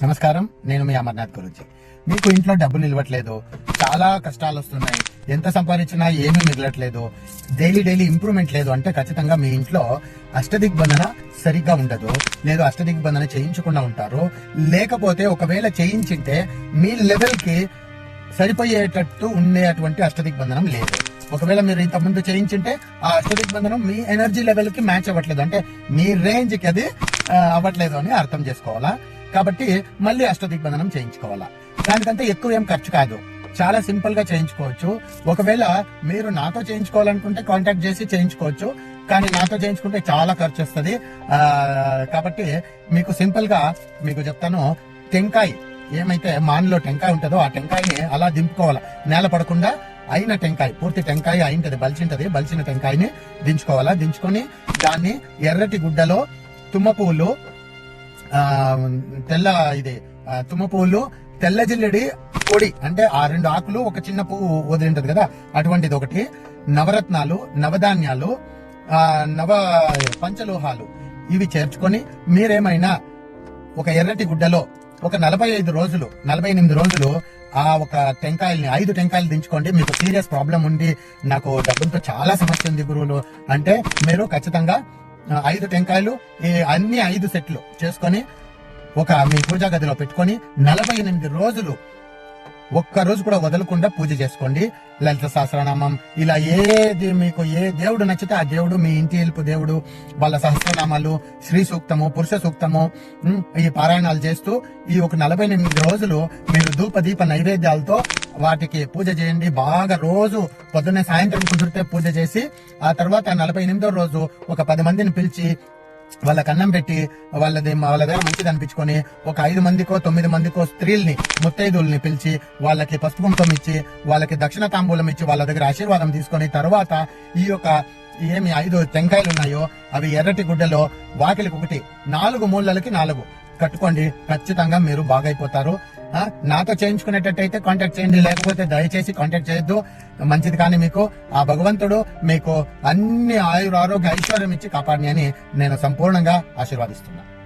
నమస్కారం నేను మీ అమర్నాథ్ గురించి మీకు ఇంట్లో డబ్బులు నిలవట్లేదు చాలా కష్టాలు వస్తున్నాయి. ఎంత సంపాదించినా ఏమీ మిగలట్లేదు. డైలీ డైలీ ఇంప్రూవ్మెంట్ లేదు అంటే ఖచ్చితంగా మీ ఇంట్లో అష్టదిగ్బంధన సరిగ్గా ఉండదు. లేదు అష్టదిగ్బంధన చేయించకుండా ఉంటారు. లేకపోతే ఒకవేళ చేయించింటే మీ లెవెల్కి సరిపోయేటట్టు ఉండేటువంటి అష్టదిగ్బంధనం లేదు. ఒకవేళ మీరు ఇంతకుముందు ముందు చేయించుంటే ఆ అష్టదిగ్బంధనం మీ ఎనర్జీ లెవెల్కి మ్యాచ్ అవ్వట్లేదు. అంటే మీ రేంజ్కి అది అవ్వట్లేదు అని అర్థం చేసుకోవాలా? కాబట్టి మళ్ళీ అష్టదిగ్బంధనం చేయించుకోవాలా? దానికంటే ఎక్కువ ఏం ఖర్చు కాదు. చాలా సింపుల్గా చేయించుకోవచ్చు. ఒకవేళ మీరు నాతో చేయించుకోవాలనుకుంటే కాంటాక్ట్ చేసి చేయించుకోవచ్చు. కానీ నాతో చేయించుకుంటే చాలా ఖర్చు వస్తుంది. కాబట్టి మీకు సింపుల్గా మీకు చెప్తాను. టెంకాయ ఏమైతే మాన్లో టెంకాయ ఉంటుందో ఆ టెంకాయని అలా దింపుకోవాలి? నేల పడకుండా అయిన టెంకాయ పూర్తి టెంకాయ అయింటది బలిచింటది బలిచిన టెంకాయని దించుకోవాలా? దించుకొని దాన్ని ఎర్రటి గుడ్డలో తుమ్మ పువ్వులు తెల్ల ఇది ఆ, తుమ్మ పువ్వులు తెల్ల జిల్లెడి పొడి అంటే ఆ రెండు ఆకులు ఒక చిన్న పువ్వు వదిలింటది కదా అటువంటిది ఒకటి. నవరత్నాలు నవధాన్యాలు ఆ, నవ పంచలోహాలు. ఇవి చేర్చుకొని మీరేమైనా ఒక ఎర్రటి గుడ్డలో ఒక నలభై ఐదు రోజులు నలభై ఎనిమిది రోజులు ఆ ఒక టెంకాయల్ని ఐదు టెంకాయలు దించుకోండి. మీకు సీరియస్ ప్రాబ్లం ఉంది నాకు డబ్బులతో చాలా సమస్య ఉంది గురువులు. అంటే మీరు ఖచ్చితంగా ఐదు టెంకాయలు ఈ అన్ని ఐదు సెట్లు చేసుకొని ఒక మీ పూజా గదిలో పెట్టుకొని నలభై ఎనిమిది రోజులు ఒక్క రోజు కూడా వదలకుండా పూజ చేసుకోండి. లలిత సహస్రనామం ఇలా ఏది మీకు ఏ దేవుడు నచ్చితే ఆ దేవుడు మీ ఇంటి ఎలుపు దేవుడు వాళ్ళ సహస్రనామాలు శ్రీ సూక్తము పురుష సూక్తము ఈ పారాయణాలు చేస్తూ ఈ ఒక నలభై ఎనిమిది రోజులు మీరు ధూప దీప నైవేద్యాలతో వాటికి పూజ చేయండి. బాగా రోజు పొద్దున్నే సాయంత్రం కుదిరితే పూజ చేసి ఆ తర్వాత నలభై ఎనిమిదో రోజు ఒక పది మందిని పిలిచి వాళ్ళకి అన్నం పెట్టి వాళ్ళది వాళ్ళ దగ్గర మంచిది అనిపించుకొని ఒక ఐదు మందికో తొమ్మిది మందికో స్త్రీల్ని ముత్తైదుల్ని పిలిచి వాళ్ళకి పసుపు కుంకుమ ఇచ్చి వాళ్ళకి దక్షిణ తాంబూలం ఇచ్చి వాళ్ళ దగ్గర ఆశీర్వాదం తీసుకొని తర్వాత ఈ యొక్క ఏమి ఐదు టెంకాయలు ఉన్నాయో అవి ఎర్రటి గుడ్డలో వాకిలికి ఒకటి నాలుగు మూలలకి నాలుగు. కట్టుకోండి. ఖచ్చితంగా మీరు బాగైపోతారు. నాతో చేయించుకునేటట్టయితే కాంటాక్ట్ చేయండి. లేకపోతే దయచేసి కాంటాక్ట్ చేయొద్దు. మంచిది కానీ మీకు. ఆ భగవంతుడు మీకు అన్ని ఆయుర ఆరోగ్య ఐశ్వర్యం ఇచ్చి కాపాడిని అని నేను సంపూర్ణంగా ఆశీర్వాదిస్తున్నాను